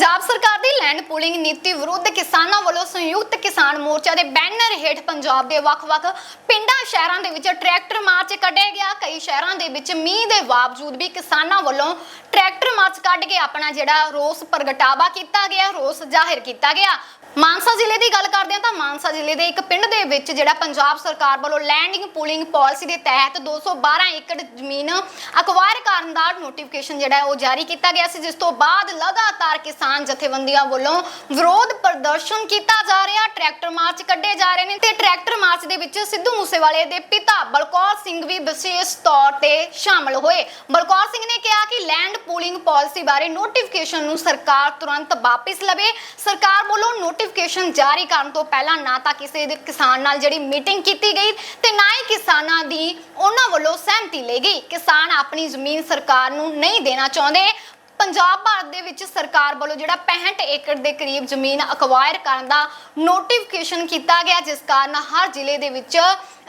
ਪੰਜਾਬ ਸਰਕਾਰ ਦੀ land pooling ਨੀਤੀ ਵਿਰੁੱਧ ਕਿਸਾਨਾਂ ਵੱਲੋਂ ਸੰਯੁਕਤ ਕਿਸਾਨ ਮੋਰਚਾ ਦੇ ਬੈਨਰ ਹੇਠ ਪੰਜਾਬ ਦੇ ਵੱਖ-ਵੱਖ ਪਿੰਡਾਂ, ਸ਼ਹਿਰਾਂ ਦੇ ਵਿੱਚ ਟਰੈਕਟਰ ਮਾਰਚ ਕੱਢਿਆ ਗਿਆ। ਕਈ ਸ਼ਹਿਰਾਂ ਦੇ ਵਿੱਚ ਮੀਂਹ ਦੇ ਬਾਵਜੂਦ ਵੀ ਕਿਸਾਨਾਂ ਵੱਲੋਂ ਟਰੈਕਟਰ ਮਾਰਚ ਕੱਢ ਕੇ ਆਪਣਾ ਜਿਹੜਾ ਰੋਸ ਪ੍ਰਗਟਾਵਾ ਕੀਤਾ ਗਿਆ, ਰੋਸ ਜ਼ਾਹਿਰ ਕੀਤਾ ਗਿਆ। ਮਾਨਸਾ ਜ਼ਿਲ੍ਹੇ ਦੀ ਗੱਲ ਕਰਦੇ ਹਾਂ ਤਾਂ ਮਾਨਸਾ ਜ਼ਿਲ੍ਹੇ ਦੇ ਇੱਕ ਪਿੰਡ ਦੇ ਵਿੱਚ ਜਿਹੜਾ ਪੰਜਾਬ ਸਰਕਾਰ ਵੱਲੋਂ ਲੈਂਡਿੰਗ ਪੂਲਿੰਗ ਪਾਲਿਸੀ ਦੇ ਤਹਿਤ 212 ਏਕੜ ਜ਼ਮੀਨ ਅਕਵਾਇਰ ਕਰਨ ਦਾ ਨੋਟੀਫਿਕੇਸ਼ਨ ਜਿਹੜਾ ਉਹ ਜਾਰੀ ਕੀਤਾ ਗਿਆ ਸੀ, ਜਿਸ ਤੋਂ ਬਾਅਦ ਲਗਾਤਾਰ ਕਿਸਾਨ ਜਥੇਬੰਦੀਆਂ ਵੱਲੋਂ ਵਿਰੋਧ ਪ੍ਰਦਰਸ਼ਨ ਕੀਤਾ ਜਾ ਰਿਹਾ। ਟਰੈਕਟਰ ਮਾਰਚ ਕੱਢੇ ਜਾ ਰਹੇ ਨੇ ਤੇ ਟਰੈਕਟਰ ਮਾਰਚ ਦੇ ਵਿੱਚ ਸਿੱਧੂ ਮੂਸੇਵਾਲੇ ਦੇ ਪਿਤਾ ਬਲਕੌਰ ਸਿੰਘ ਵੀ ਵਿਸ਼ੇਸ਼ ਤੌਰ ਤੇ ਸ਼ਾਮਲ ਹੋਏ। ਬਲਕੌਰ ਸਿੰਘ ਨੇ ਕਿਹਾ ਕਿ ਲੈਂਡ ਪੂਲਿੰਗ ਪਾਲਿਸੀ ਬਾਰੇ ਨੋਟੀਫਿਕੇਸ਼ਨ ਨੂੰ ਸਰਕਾਰ ਤੁਰੰਤ ਵਾਪਸ ਲਵੇ। ਸਰਕਾਰ ਵੱਲੋਂ ਨੋਟੀਫਿਕੇਸ਼ਨ ਜਾਰੀ ਕਰਨ ਤੋਂ ਪਹਿਲਾਂ ਨਾ ਤਾਂ ਕਿਸੇ ਦੇ ਕਿਸਾਨ ਨਾਲ ਜਿਹੜੀ ਮੀਟਿੰਗ ਕੀਤੀ ਗਈ ਤੇ ਨਾ ਹੀ ਕਿਸਾਨਾਂ ਦੀ ਉਹਨਾਂ ਵੱਲੋਂ ਸਹਿਮਤੀ ਲਈ ਗਈ। ਕਿਸਾਨ ਆਪਣੀ ਜ਼ਮੀਨ ਸਰਕਾਰ ਨੂੰ ਨਹੀਂ ਦੇਣਾ ਚਾਹੁੰਦੇ। ਪੰਜਾਬ ਭਾਰਤ ਦੇ ਵਿੱਚ ਸਰਕਾਰ ਵੱਲੋਂ ਜਿਹੜਾ 65 ਏਕੜ ਦੇ ਕਰੀਬ ਜ਼ਮੀਨ ਅਕਵਾਇਰ ਕਰਨ ਦਾ ਨੋਟੀਫਿਕੇਸ਼ਨ ਕੀਤਾ ਗਿਆ, ਜਿਸ ਕਾਰਨ ਹਰ ਜ਼ਿਲ੍ਹੇ ਦੇ ਵਿੱਚ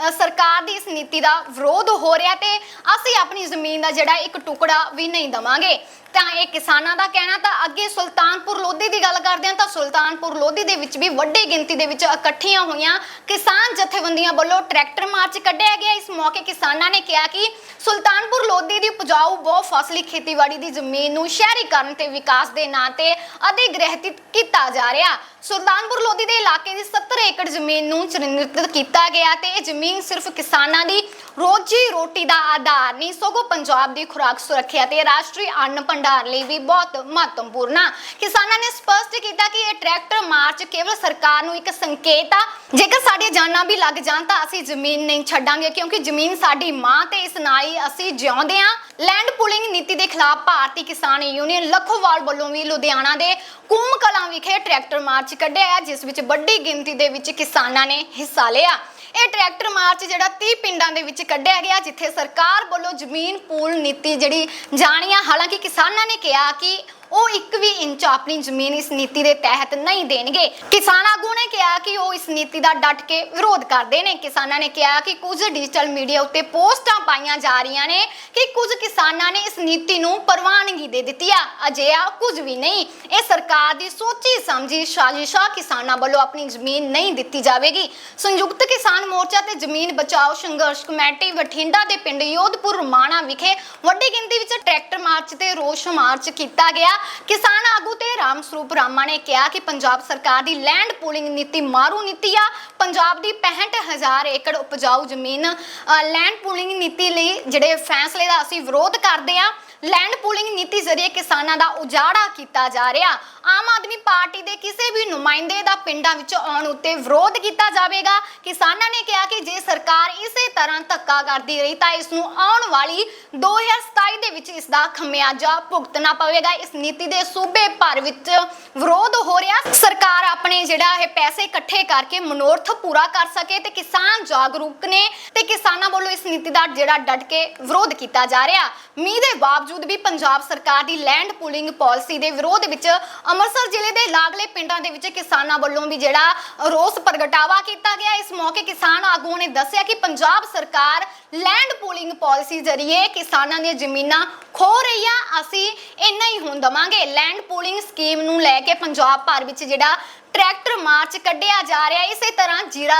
ਅ, ਸਰਕਾਰ ਦੀ ਇਸ ਨੀਤੀ ਦਾ ਵਿਰੋਧ ਹੋ ਰਿਹਾ ਤੇ ਅਸੀਂ ਆਪਣੀ ਜ਼ਮੀਨ ਦਾ ਜਿਹੜਾ ਇੱਕ ਟੁਕੜਾ ਵੀ ਨਹੀਂ ਦਵਾਂਗੇ। ਤਾਂ ਇਹ ਕਿਸਾਨਾਂ ਦਾ ਕਹਿਣਾ ਤਾਂ ਅੱਗੇ ਸੁਲਤਾਨਪੁਰ ਲੋਧੀ ਦੀ ਗੱਲ ਕਰਦੇ ਹਾਂ ਤਾਂ ਸੁਲਤਾਨਪੁਰ ਲੋਧੀ ਦੇ ਵਿੱਚ ਵੀ ਵੱਡੀ ਗਿਣਤੀ ਦੇ ਵਿੱਚ ਇਕੱਠੀਆਂ ਹੋਈਆਂ ਕਿਸਾਨ ਜਥੇਬੰਦੀਆਂ ਵੱਲੋਂ ਟਰੈਕਟਰ ਮਾਰਚ ਕੱਢਿਆ ਗਿਆ। ਇਸ ਮੌਕੇ ਕਿਸਾਨਾਂ ਨੇ ਕਿਹਾ ਕਿ ਸੁਲਤਾਨਪੁਰ ਲੋਧੀ ਦੀ ਉਪਜਾਊ ਬਹੁ ਫਸਲੀ ਖੇਤੀਬਾੜੀ ਦੀ ਜ਼ਮੀਨ ਨੂੰ ਸ਼ਹਿਰੀਕਰਨ ਤੇ ਵਿਕਾਸ ਦੇ ਨਾਂ ਤੇ ਅਧਿਗ੍ਰਹਿਤ ਕੀਤਾ ਜਾ ਰਿਹਾ। ਸੁਲਤਾਨਪੁਰ ਲੋਧੀ ਦੇ ਇਲਾਕੇ ਦੀ 70 ਏਕੜ ਜ਼ਮੀਨ ਨੂੰ ਚਿੰਨ੍ਹਿਤ ਕੀਤਾ ਗਿਆ ਤੇ ਇਹ ਜ਼ਮੀਨ ਸਿਰਫ ਕਿਸਾਨਾਂ ਦੀ ਰੋਜੀ ਰੋਟੀ ਦਾ ਆਧਾਰ ਨਹੀਂ, ਸਗੋਂ ਪੰਜਾਬ ਦੀ ਖੁਰਾਕ ਸੁਰੱਖਿਆ ਤੇ ਰਾਸ਼ਟਰੀ ਅੰਨ ਭੰਡਾਰ ਲਈ ਵੀ ਬਹੁਤ ਮਹੱਤਵਪੂਰਨ ਆ। ਕਿਸਾਨਾਂ ਨੇ ਸਪਸ਼ਟ ਕੀਤਾ ਕਿ ਇਹ ਟਰੈਕਟਰ ਮਾਰਚ ਕੇਵਲ ਸਰਕਾਰ ਨੂੰ ਇੱਕ ਸੰਕੇਤ ਆ। ਜੇਕਰ ਸਾਡੀਆਂ ਜਾਨਾਂ ਵੀ ਲੱਗ ਜਾਣ ਤਾਂ ਅਸੀਂ ਜ਼ਮੀਨ ਨਹੀਂ ਛੱਡਾਂਗੇ, ਕਿਉਂਕਿ ਜ਼ਮੀਨ ਸਾਡੀ ਮਾਂ ਤੇ ਇਸ ਨਾਲ ਹੀ ਅਸੀਂ ਜਿਉਂਦੇ ਆ। ਲੈਂਡ ਪੁਲਿੰਗ ਨੀਤੀ ਦੇ ਖਿਲਾਫ ਭਾਰਤੀ ਕਿਸਾਨ ਯੂਨੀਅਨ ਲੱਖੋਵਾਲ ਵੱਲੋਂ ਵੀ ਲੁਧਿਆਣਾ ਦੇ ਕੂਮ ਕਲਾਂ ਵਿਖੇ ਟਰੈਕਟਰ ਮਾਰਚ ਕੱਢਿਆ ਜਿਸ ਵਿੱਚ ਵੱਡੀ ਗਿਣਤੀ ਦੇ ਵਿੱਚ ਕਿਸਾਨਾਂ ਨੇ ਹਿੱਸਾ ਲਿਆ। ਇਹ ਟਰੈਕਟਰ ਮਾਰਚ ਜਿਹੜਾ 30 ਪਿੰਡਾਂ ਦੇ ਵਿੱਚ ਕੱਢਿਆ ਗਿਆ, ਜਿੱਥੇ ਸਰਕਾਰ ਵੱਲੋਂ ਜ਼ਮੀਨ ਪੂਲ ਨੀਤੀ ਜਿਹੜੀ ਜਾਣੀ ਆ। ਹਾਲਾਂਕਿ ਕਿਸਾਨਾਂ ਨੇ ਕਿਹਾ ਕਿ ਉਹ ਇੱਕ ਵੀ ਇੰਚ ਆਪਣੀ ਜ਼ਮੀਨ ਇਸ ਨੀਤੀ ਦੇ ਤਹਿਤ ਨਹੀਂ ਦੇਣਗੇ। ਕਿਸਾਨ ਆਗੂ ਨੇ ਕਿਹਾ ਕਿ ਉਹ ਇਸ ਨੀਤੀ ਦਾ ਡਟ ਕੇ ਵਿਰੋਧ ਕਰਦੇ ਨੇ। ਕਿਸਾਨਾਂ ਨੇ ਕਿਹਾ ਕਿ ਕੁਝ ਡਿਜੀਟਲ ਮੀਡੀਆ ਉੱਤੇ ਪੋਸਟਾਂ ਪਾਈਆਂ ਜਾ ਰਹੀਆਂ ਨੇ ਕਿ ਕੁਝ ਕਿਸਾਨਾਂ ਨੇ ਇਸ ਨੀਤੀ ਨੂੰ ਪ੍ਰਵਾਨਗੀ ਦੇ ਦਿੱਤੀ ਆ। ਅਜਿਹਾ ਕੁਝ ਵੀ ਨਹੀਂ। ਇਹ ਸਰਕਾਰ ਦੀ ਸੋਚੀ ਸਮਝੀ ਸਾਜ਼ਿਸ਼ ਆ ਕਿਸਾਨਾਂ ਵੱਲੋਂ ਆਪਣੀ ਜ਼ਮੀਨ ਨਹੀਂ ਦਿੱਤੀ ਜਾਵੇਗੀ। ਸੰਯੁਕਤ ਕਿਸਾਨ ਮੋਰਚਾ ਤੇ ਜ਼ਮੀਨ ਬਚਾਓ ਸੰਘਰਸ਼ ਕਮੇਟੀ ਬਠਿੰਡਾ ਦੇ ਪਿੰਡ ਯੋਧਪੁਰ ਰਮਾਣਾ ਵਿਖੇ ਵੱਡੀ ਗਿਣਤੀ ਵਿੱਚ ਟਰੈਕਟਰ ਮਾਰਚ ਤੇ ਰੋਸ ਮਾਰਚ ਕੀਤਾ ਗਿਆ। ਕਿਸਾਨ ਆਗੂ ਤੇ ਰਾਮ ਸਰੂਪ ਰਾਮਾ ਨੇ ਕਿਹਾ ਕਿ ਪੰਜਾਬ ਸਰਕਾਰ ਦੀ ਲੈਂਡ ਪੂਲਿੰਗ ਨੀਤੀ ਮਾਰੂ ਨੀਤੀ ਆ। ਪੰਜਾਬ ਦੀ 65000 ਏਕੜ ਉਪਜਾਊ ਜ਼ਮੀਨ ਅ, ਲੈਂਡ ਪੂਲਿੰਗ ਨੀਤੀ ਲਈ ਜਿਹੜੇ ਫੈਸਲੇ ਦਾ ਅਸੀਂ ਵਿਰੋਧ ਕਰਦੇ ਆ। ਲੈਂਡ ਪੂਲਿੰਗ ਨੀਤੀ ਜ਼ਰੀਏ ਕਿਸਾਨਾਂ ਦਾ ਉਜਾੜਾ ਕੀਤਾ ਜਾ ਰਿਹਾ। ਆਮ ਆਦਮੀ ਪਾਰਟੀ ਦੇ ਕਿਸੇ ਵੀ ਨੁਮਾਇੰਦੇ ਦਾ ਪਿੰਡਾਂ ਵਿੱਚ ਆਉਣ ਉੱਤੇ ਵਿਰੋਧ ਕੀਤਾ ਜਾਵੇਗਾ। ਕਿਸਾਨਾਂ ਨੇ ਕਿਹਾ ਕਿ ਜੇ ਸਰਕਾਰ ਇਸੇ ਤਰ੍ਹਾਂ ਧੱਕਾ ਕਰਦੀ ਰਹੀ ਤਾਂ ਇਸ ਨੂੰ ਆਉਣ ਵਾਲੀ 2027 ਦੇ ਵਿੱਚ ਇਸ ਦਾ ਖਮਿਆਜਾ ਭੁਗਤਣਾ ਪਵੇਗਾ। ਇਸ ਨੀਤੀ ਦੇ ਸੂਬੇ ਭਰ ਵਿੱਚ ਵਿਰੋਧ ਹੋ ਰਿਹਾ। ਸਰਕਾਰ ਆਪਣੇ ਜਿਹੜਾ ਇਹ ਪੈਸੇ ਇਕੱਠੇ ਕਰਕੇ ਮਨੋਰਥ ਪੂਰਾ ਕਰ ਸਕੇ ਤੇ ਕਿਸਾਨ ਜਾਗਰੂਕ ਨੇ ਤੇ ਕਿਸਾਨਾਂ ਵੱਲੋਂ ਇਸ ਨੀਤੀ ਦਾ ਜਿਹੜਾ ਡਟ ਕੇ ਵਿਰੋਧ ਕੀਤਾ ਜਾ ਰਿਹਾ। ਮੀਂਹ ਦੇ ਬਾਵਜੂਦ ਵੀ ਪੰਜਾਬ ਸਰਕਾਰ ਦੀ ਲੈਂਡ ਪੂਲਿੰਗ ਪਾਲਿਸੀ ਦੇ ਵਿਰੋਧ ਵਿੱਚ ਅੰਮ੍ਰਿਤਸਰ ਜ਼ਿਲ੍ਹੇ ਦੇ ਲਾਗਲੇ ਪਿੰਡਾਂ ਦੇ ਵਿੱਚ ਕਿਸਾਨਾਂ ਵੱਲੋਂ ਵੀ ਜਿਹੜਾ ਰੋਸ ਪ੍ਰਗਟਾਵਾ ਕੀਤਾ ਗਿਆ। ਇਸ ਮੌਕੇ ਕਿਸਾਨ ਆਗੂਆਂ ਨੇ ਦੱਸਿਆ ਕਿ ਪੰਜਾਬ ਸਰਕਾਰ ਲੈਂਡ ਪੂਲਿੰਗ ਪਾਲਿਸੀ ਜ਼ਰੀਏ ਕਿਸਾਨਾਂ ਦੀਆਂ ਜ਼ਮੀਨਾਂ ਖੋ ਰਹੀ ਆ। ਅਸੀਂ ਇੰਨਾ ਹੀ ਹੁਣ ਦਵਾਂਗੇ। ਲੈਂਡ ਪੂਲਿੰਗ ਸਕੀਮ ਨੂੰ ਲੈ ਕੇ ਪੰਜਾਬ ਭਰ ਵਿੱਚ ਜਿਹੜਾ ਟਰੈਕਟਰ ਮਾਰਚ ਕੱਢਿਆ ਜਾ ਰਿਹਾ ਹੈ। ਇਸੇ ਤਰ੍ਹਾਂ ਜੀਰਾ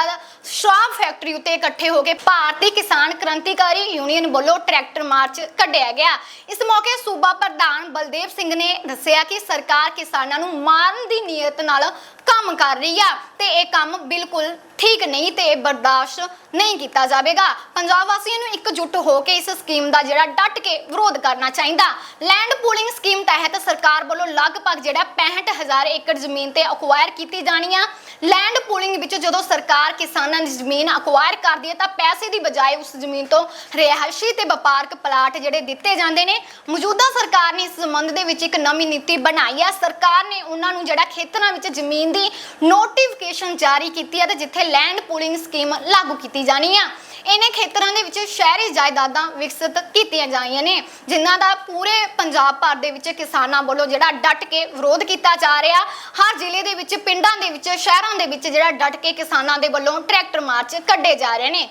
ਸ਼ਰਾਬ ਫੈਕਟਰੀ ਉੱਤੇ ਇਕੱਠੇ ਹੋ ਕੇ ਭਾਰਤੀ ਕਿਸਾਨ ਕ੍ਰਾਂਤੀਕਾਰੀ ਯੂਨੀਅਨ ਵੱਲੋਂ ਟਰੈਕਟਰ ਮਾਰਚ ਕੱਢਿਆ ਗਿਆ ਇਸ ਮੌਕੇ ਸੂਬਾ ਪ੍ਰਧਾਨ ਬਲਦੇਵ ਸਿੰਘ ਨੇ ਦੱਸਿਆ ਕਿ ਸਰਕਾਰ ਕਿਸਾਨਾਂ ਨੂੰ ਮਾਰਨ ਦੀ ਨੀਅਤ ਨਾਲ ਕੰਮ ਕਰ ਰਹੀ ਆ ਤੇ ਇਹ ਕੰਮ ਬਿਲਕੁਲ ਠੀਕ ਨਹੀਂ ਤੇ ਬਰਦਾਸ਼ਤ ਨਹੀਂ ਕੀਤਾ ਜਾਵੇਗਾ। ਪੰਜਾਬ ਵਾਸੀਆਂ ਨੂੰ ਇਕਜੁੱਟ ਹੋ ਕੇ ਇਸ ਸਕੀਮ ਦਾ ਜਿਹੜਾ ਡਟ ਕੇ ਵਿਰੋਧ ਕਰਨਾ ਚਾਹੀਦਾ। ਲੈਂਡ ਪੂਲਿੰਗ ਸਕੀਮ ਤਹਿਤ ਸਰਕਾਰ ਵੱਲੋਂ ਲਗਭਗ ਜਿਹੜਾ 65000 ਏਕੜ ਜ਼ਮੀਨ ਤੇ ਅਕਵਾਇਰ ਕੀਤੀ ਜਾਣੀ ਆ। ਲੈਂਡ ਪੂਲਿੰਗ ਵਿੱਚ ਜਦੋਂ ਸਰਕਾਰ ਕਿਸਾਨਾਂ ਦੀ ਜ਼ਮੀਨ ਅਕਵਾਇਰ ਕਰਦੀ ਹੈ ਤਾਂ ਪੈਸੇ ਦੀ ਬਜਾਏ ਉਸ ਜ਼ਮੀਨ ਤੋਂ ਰਿਹਾਇਸ਼ੀ ਤੇ ਵਪਾਰਕ ਪਲਾਟ ਜਿਹੜੇ ਦਿੱਤੇ ਜਾਂਦੇ ਨੇ। ਮੌਜੂਦਾ ਸਰਕਾਰ ਨੇ ਇਸ ਸੰਬੰਧ ਦੇ ਵਿੱਚ ਇੱਕ ਨਵੀਂ ਨੀਤੀ ਬਣਾਈ ਹੈ ਸਰਕਾਰ ਨੇ ਉਹਨਾਂ ਨੂੰ ਜਿਹੜਾ ਖੇਤਰਾਂ ਵਿੱਚ ਜ਼ਮੀਨ ਦੀ ਨੋਟੀਫਿਕੇਸ਼ਨ ਜਾਰੀ ਕੀਤੀ ਹੈ ਤੇ ਜਿੱਥੇ ਲੈਂਡ ਪੂਲਿੰਗ ਸਕੀਮ ਲਾਗੂ ਕੀਤੀ ਜਾਣੀ ਆ। ਇਹਨੇ ਖੇਤਰਾਂ ਦੇ ਵਿੱਚ ਸ਼ਹਿਰੀ ਜਾਇਦਾਦਾਂ ਵਿਕਸਿਤ ਕੀਤੀਆਂ ਜਾਈਆਂ ਨੇ, ਜਿਨ੍ਹਾਂ ਦਾ ਪੂਰੇ ਪੰਜਾਬ ਭਰ ਦੇ ਵਿੱਚ ਕਿਸਾਨਾਂ ਵੱਲੋਂ ਜਿਹੜਾ ਡਟ ਕੇ ਵਿਰੋਧ ਕੀਤਾ ਜਾ ਰਿਹਾ। ਹਰ ਜ਼ਿਲ੍ਹੇ ਦੇ ਵਿੱਚ, ਪਿੰਡਾਂ ਦੇ ਵਿੱਚ, ਸ਼ਹਿਰਾਂ ਦੇ ਵਿੱਚ ਜਿਹੜਾ ਡਟ ਕੇ ਕਿਸਾਨਾਂ ਦੇ ਵੱਲੋਂ ਟਰੈਕਟਰ ਮਾਰਚ ਕੱਢੇ ਜਾ ਰਹੇ ਨੇ।